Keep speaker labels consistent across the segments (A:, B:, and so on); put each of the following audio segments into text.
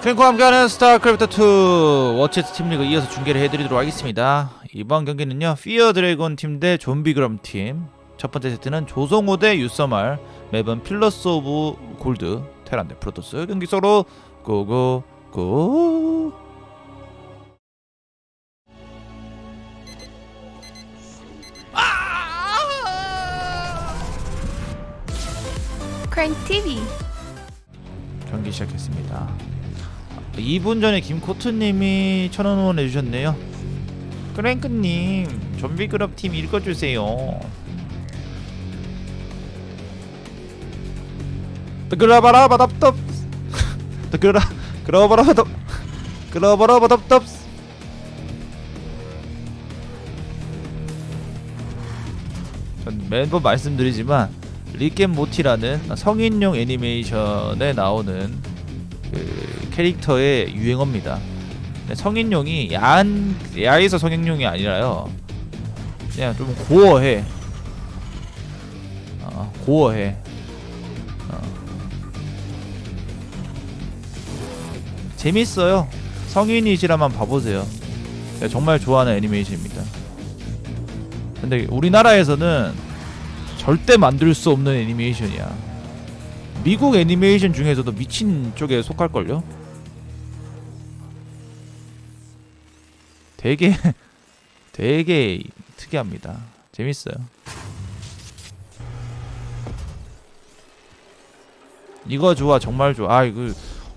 A: 크랭크와 함께하는 스타크래프트2 워치스 팀리그 이어서 중계를 해드리도록 하겠습니다. 이번 경기는요 피어 드래곤 팀 대 좀비 그럼 팀 첫 번째 세트는 조성호 대 유서말 맵은 필러스 오브 골드 테란 대 프로토스 경기 서로 고고 고.
B: 크랭 TV
A: 경기 시작했습니다 2분 전에 김코트님이 천원 후원 해주셨네요. 크랭크님 좀비그럼 팀 읽어주세요. 그라바라 바답답 그라 그라바라 바답 그라바라 바답답 전 매번 말씀드리지만 리겜 모티라는 성인용 애니메이션에 나오는 그 캐릭터의 유행어입니다. 성인용이 야한 야에서 성인용이 아니라요. 그냥 좀 고어해. 어, 고어해. 어. 재밌어요. 성인이시라만 봐보세요. 정말 좋아하는 애니메이션입니다. 근데 우리나라에서는 절대 만들 수 없는 애니메이션이야. 미국 애니메이션 중에서도 미친 쪽에 속할걸요? 되게 되게 특이합니다. 재밌어요. 이거 좋아 정말 좋아. 아 이거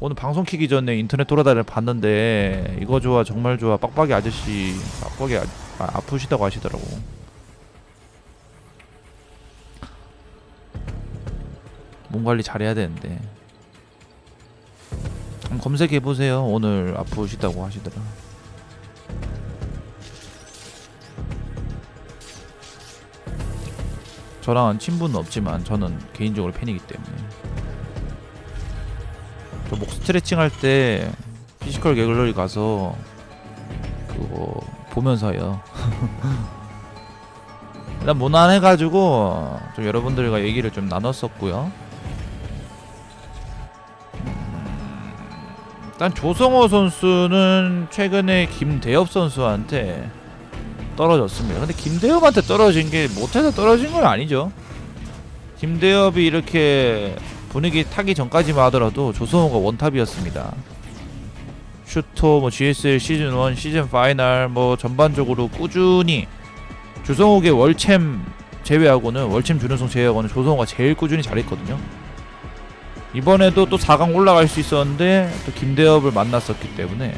A: 오늘 방송 키기 전에 인터넷 돌아다니 봤는데 이거 좋아 정말 좋아 빡빡이 아저씨 빡빡이 아, 아, 아프시다고 하시더라고. 몸 관리 잘해야 되는데 검색해 보세요. 오늘 아프시다고 하시더라. 저랑은 친분은 없지만 저는 개인적으로 팬이기 때문에 저 목 스트레칭 할 때 피지컬 갤러리 가서 그거 보면서 해요. 일단 무난해가지고 좀 여러분들과 얘기를 좀 나눴었고요. 일단 조성호 선수는 최근에 김대엽 선수한테 떨어졌습니다. 근데 김대엽한테 떨어진 게 못해서 떨어진 건 아니죠. 김대엽이 이렇게 분위기 타기 전까지만 하더라도 조성호가 원탑이었습니다. 슈터, 뭐 GSL 시즌 1, 시즌 파이널 뭐 전반적으로 꾸준히 조성욱의 월챔 제외하고는 월챔 준우승 제외하고는 조성호가 제일 꾸준히 잘했거든요. 이번에도 또 4강 올라갈 수 있었는데 또 김대엽을 만났었기 때문에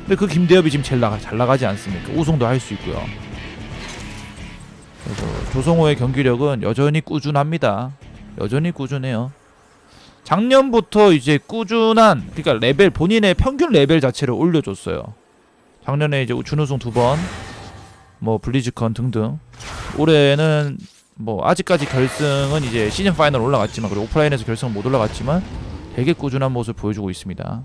A: 근데 그 김대엽이 지금 제일 나가, 잘 나가지 않습니까? 우승도 할 수 있고요. 그래서 조성호의 경기력은 여전히 꾸준합니다. 여전히 꾸준해요. 작년부터 이제 꾸준한 그러니까 레벨 본인의 평균 레벨 자체를 올려줬어요. 작년에 이제 준우승 두 번, 뭐 블리즈컨 등등. 올해는 뭐 아직까지 결승은 이제 시즌 파이널 올라갔지만 그리고 오프라인에서 결승 못 올라갔지만 되게 꾸준한 모습 보여주고 있습니다.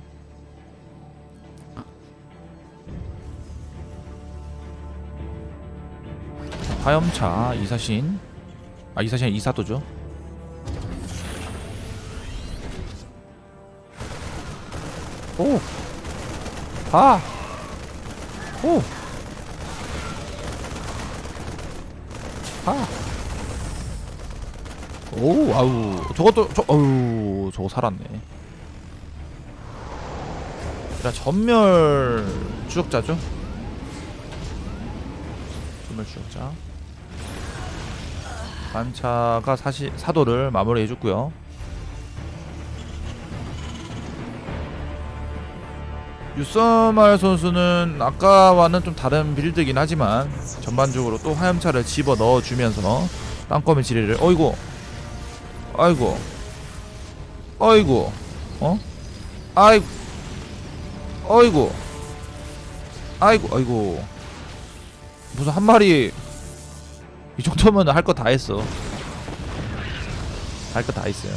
A: 화염차 이사신 아 이사신 이사도죠. 오. 아. 오. 아. 오, 아우. 저것도 저 어우, 저거 살았네. 자, 전멸 추적자죠? 전멸 추적자. 반차가 사시 사도를 마무리해 줬고요. 유서말 선수는 아까와는 좀 다른 빌드긴 하지만 전반적으로 또 화염차를 집어 넣어 주면서 땅거미 지뢰를 어이구 아이고. 어이구 어? 아이고 어이구 아이고 아이고. 무슨 한 마리 이 정도면 할 거 다 했어. 할 거 다 했어요.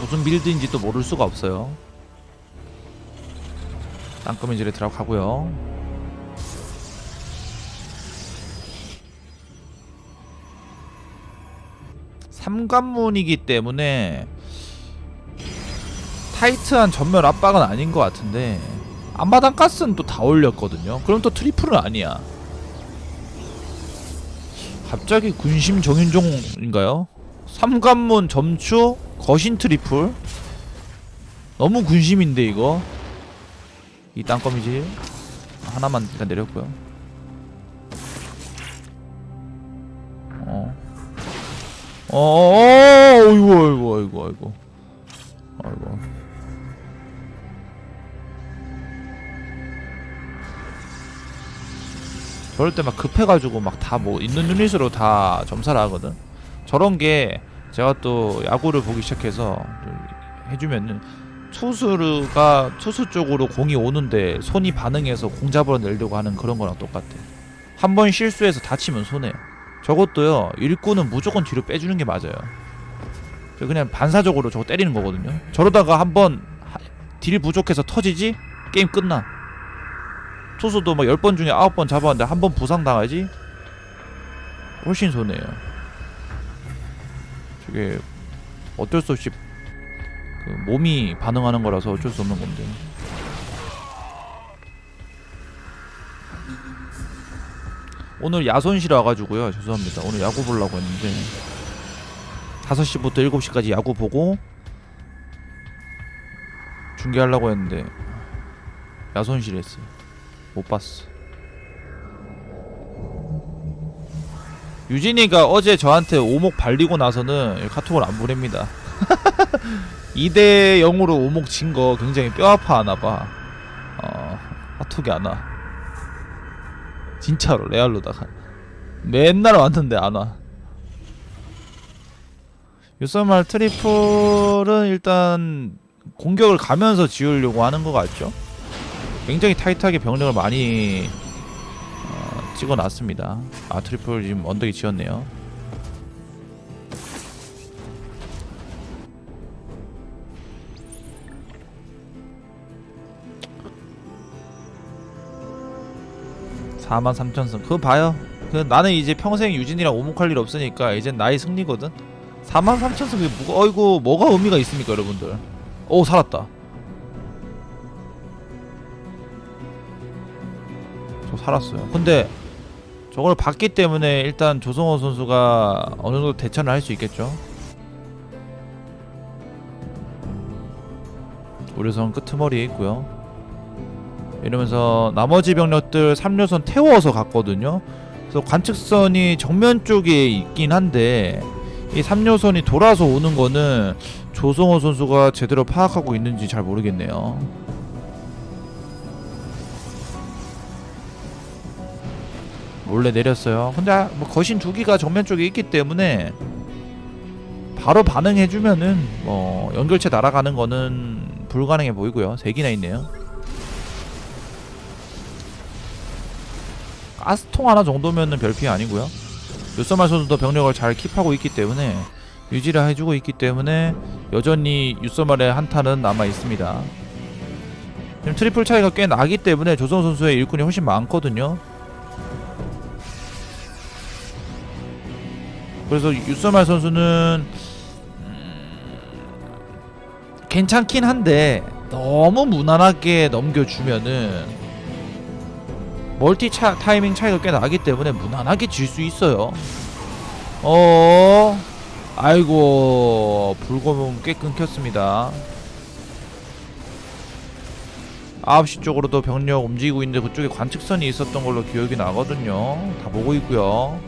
A: 무슨 빌드인지 또 모를 수가 없어요. 땅거미질에 들어가고요. 삼관문이기 때문에 타이트한 전면 압박은 아닌 것 같은데 앞마당 가스는 또 다 올렸거든요. 그럼 또 트리플은 아니야. 갑자기 군심 정윤종인가요? 삼관문 점추 거신 트리플 너무 군심인데 이거 이 땅거미지 하나만 내렸고요. 어, 어, 어이구, 어이구, 어이구, 어이구. 아이고. 저럴 때 막 급해가지고 막 다 뭐 있는 유닛으로 다 점사를 하거든. 저런 게 제가 또 야구를 보기 시작해서 또 해주면은 투수가 투수 쪽으로 공이 오는데 손이 반응해서 공 잡으러 내려고 하는 그런 거랑 똑같아. 한 번 실수해서 다치면 손해요. 저것도요 일꾼은 무조건 뒤로 빼주는 게 맞아요. 저 그냥 반사적으로 저거 때리는 거거든요. 저러다가 한번 딜 부족해서 터지지 게임 끝나. 투수도 막 10번 중에 9번 잡았는데 한 번 부상 당하지 훨씬 손해요. 저게 어쩔 수 없이 그 몸이 반응하는 거라서 어쩔 수 없는 건데. 오늘 야손실 와가지고요. 죄송합니다. 오늘 야구 보려고 했는데 5시부터 7시까지 야구 보고 중계하려고 했는데 야손실 했어요. 못 봤어. 유진이가 어제 저한테 오목 발리고 나서는 카톡을 안 보냅니다. 2대 0으로 오목 진 거 굉장히 뼈 아파하나 봐. 어, 카톡이 안 와. 진짜로 레알로다가 맨날 왔는데 안 와. 유서말 트리플은 일단 공격을 가면서 지으려고 하는 것 같죠? 굉장히 타이트하게 병력을 많이 어, 찍어놨습니다. 아 트리플 지금 언덕이 지었네요. 사만3천승 그거 봐요. 그 나는 이제 평생 유진이랑 오목할 일 없으니까 이젠 나의 승리거든. 4만 3천승 그게 뭐가 어이구 뭐가 의미가 있습니까 여러분들? 오 살았다. 저 살았어요. 근데 저걸 봤기 때문에 일단 조성호 선수가 어느 정도 대처를 할 수 있겠죠. 우려선 끄트머리에 있고요. 이러면서 나머지 병력들 3류선 태워서 갔거든요. 그래서 관측선이 정면 쪽에 있긴 한데 이 3류선이 돌아서 오는 거는 조성호 선수가 제대로 파악하고 있는지 잘 모르겠네요. 몰래 내렸어요. 근데 뭐 거신 두 기가 정면 쪽에 있기 때문에 바로 반응해주면은 뭐 연결체 날아가는 거는 불가능해 보이고요. 세 기나 있네요. 가스통 하나 정도면은 별 피해 아니고요. 유서말 선수도 병력을 잘 킵하고 있기 때문에 유지를 해주고 있기 때문에 여전히 유서말의 한타는 남아 있습니다. 지금 트리플 차이가 꽤 나기 때문에 조성 선수의 일꾼이 훨씬 많거든요. 그래서 유서말 선수는 음, 괜찮긴 한데 너무 무난하게 넘겨주면은 멀티 차, 타이밍 차이가 꽤 나기 때문에 무난하게 질 수 있어요. 어, 아이고 불검은 꽤 끊겼습니다. 9시 쪽으로도 병력 움직이고 있는데 그쪽에 관측선이 있었던 걸로 기억이 나거든요. 다 보고 있고요.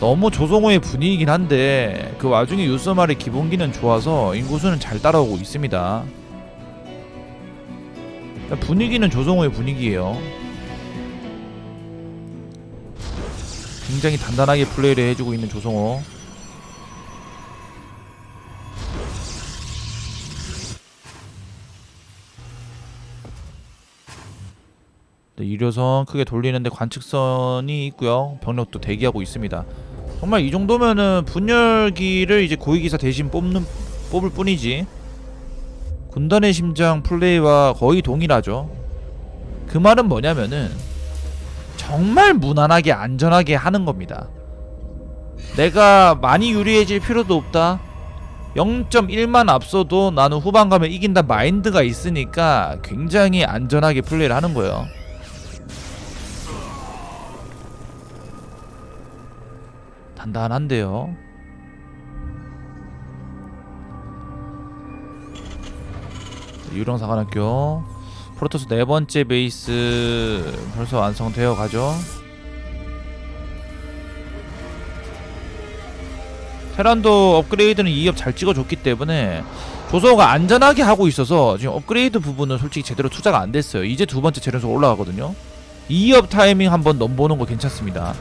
A: 너무 조성호의 분위기긴 한데 그 와중에 유서말의 기본기는 좋아서 인구수는 잘 따라오고 있습니다. 분위기는 조성호의 분위기예요. 굉장히 단단하게 플레이를 해주고 있는 조성호. 네, 이료선 크게 돌리는데 관측선이 있고요. 병력도 대기하고 있습니다. 정말 이 정도면은 분열기를 이제 고위기사 대신 뽑는 뽑을 뿐이지. 군단의 심장 플레이와 거의 동일하죠. 그 말은 뭐냐면은 정말 무난하게 안전하게 하는 겁니다. 내가 많이 유리해질 필요도 없다. 0.1만 앞서도 나는 후반 가면 이긴다 마인드가 있으니까 굉장히 안전하게 플레이를 하는 거예요. 단단한데요. 유령사관학교 프로토스 네 번째 베이스 벌써 완성되어 가죠. 테란도 업그레이드는 2업 잘 찍어줬기 때문에 조성호가 안전하게 하고 있어서 지금 업그레이드 부분은 솔직히 제대로 투자가 안 됐어요. 이제 두 번째 재련소 올라가거든요. 2업 타이밍 한번 넘보는 거 괜찮습니다.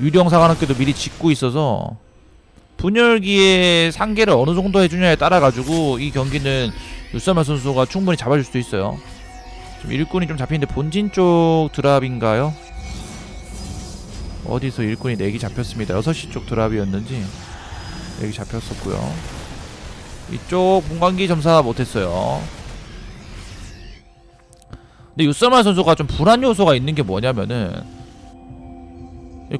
A: 유령 사관학교도 미리 짓고 있어서 분열기의 상계를 어느 정도 해주냐에 따라 가지고 이 경기는 유사마 선수가 충분히 잡아줄 수도 있어요. 좀 일꾼이 좀 잡히는데 본진 쪽 드랍인가요? 어디서 일꾼이 4개 잡혔습니다. 6시 쪽 드랍이었는지 4개 잡혔었고요. 이쪽 분광기 점사 못했어요. 근데 유사마 선수가 좀 불안 요소가 있는 게 뭐냐면은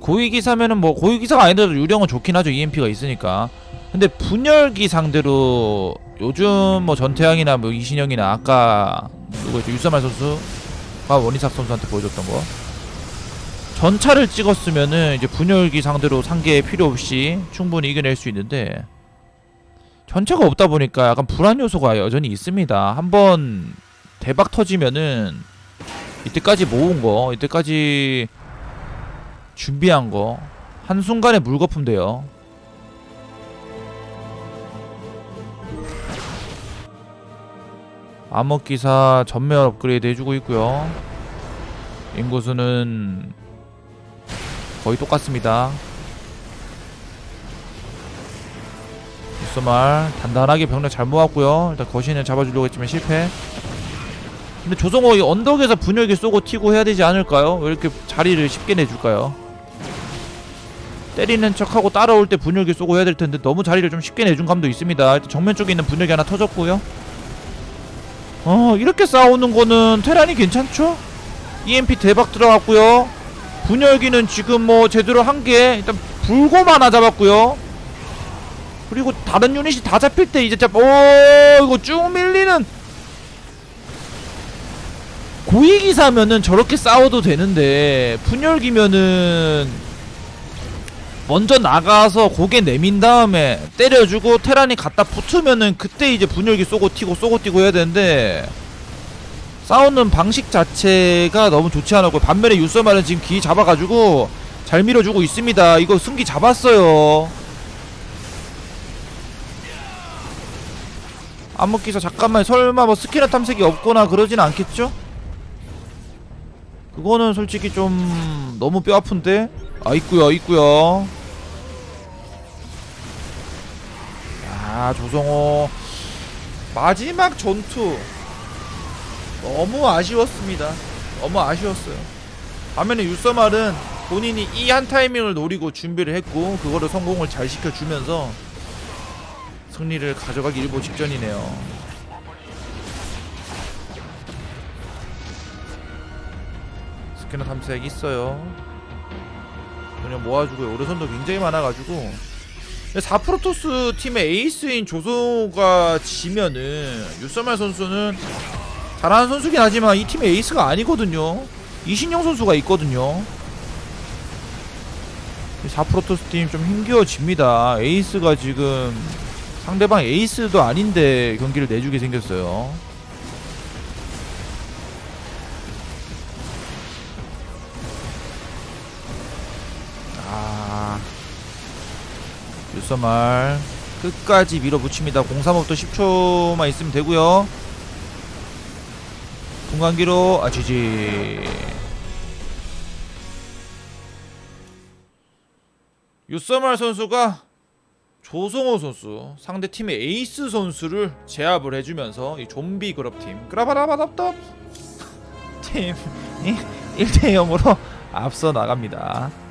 A: 고위기사면은 뭐 고위기사가 아니더라도 유령은 좋긴 하죠. EMP가 있으니까. 근데 분열기 상대로 요즘 뭐 전태양이나 뭐 이신영이나 아까 누구였죠? 유사말 선수가 원희삭 선수한테 보여줬던 거. 전차를 찍었으면은 이제 분열기 상대로 상계 필요 없이 충분히 이겨낼 수 있는데 전차가 없다 보니까 약간 불안 요소가 여전히 있습니다. 한번 대박 터지면은 이때까지 모은 거 이때까지 준비한 거 한순간에 물거품 돼요. 암흑기사 전멸 업그레이드 해주고 있고요. 인구수는 거의 똑같습니다. 유스말 단단하게 병력 잘 모았고요. 일단 거신을 잡아주려고 했지만 실패. 근데 조성호 이 언덕에서 분열기 쏘고 튀고 해야 되지 않을까요? 왜 이렇게 자리를 쉽게 내줄까요? 때리는 척하고 따라올 때 분열기 쏘고 해야 될 텐데 너무 자리를 좀 쉽게 내준 감도 있습니다. 정면 쪽에 있는 분열기 하나 터졌고요. 어 이렇게 싸우는 거는 테란이 괜찮죠? EMP 대박 들어갔고요. 분열기는 지금 뭐 제대로 한 개 일단 불곰 하나 잡았고요. 그리고 다른 유닛이 다 잡힐 때 이제 잡, 오 이거 쭉 밀리는 고위기사면은 저렇게 싸워도 되는데 분열기면은 먼저 나가서 고개 내민 다음에 때려주고 테란이 갖다 붙으면은 그때 이제 분열기 쏘고 튀고 쏘고 뛰고 해야 되는데 싸우는 방식 자체가 너무 좋지 않았고 반면에 유서말은 지금 기 잡아가지고 잘 밀어주고 있습니다 이거 승기 잡았어요 암흑기사 잠깐만 설마 뭐 스키너 탐색이 없거나 그러진 않겠죠? 그거는 솔직히 좀 너무 뼈 아픈데? 아 있구요 있구요. 야 조성호. 마지막 전투. 너무 아쉬웠습니다. 너무 아쉬웠어요. 반면에 유서말은 본인이 이 한 타이밍을 노리고 준비를 했고 그거를 성공을 잘 시켜주면서 승리를 가져가기 일보 직전이네요 스캐너 탐색 있어요. 그냥 모아주고요. 오르선도 굉장히 많아가지고. 4프로토스 팀의 에이스인 조소가 지면은 유서말 선수는 잘하는 선수긴 하지만 이 팀의 에이스가 아니거든요. 이신영 선수가 있거든요. 4프로토스 팀 좀 힘겨워집니다. 에이스가 지금 상대방 에이스도 아닌데 경기를 내주게 생겼어요 유서말 끝까지 밀어붙입니다. 035부터 10초만 있으면 되고요. 분광기로 아 지지. 유서말 선수가 조성호 선수 상대 팀의 에이스 선수를 제압을 해주면서 이 좀비 그룹 팀 그라바라바답답 팀이 1대 0으로 앞서 나갑니다.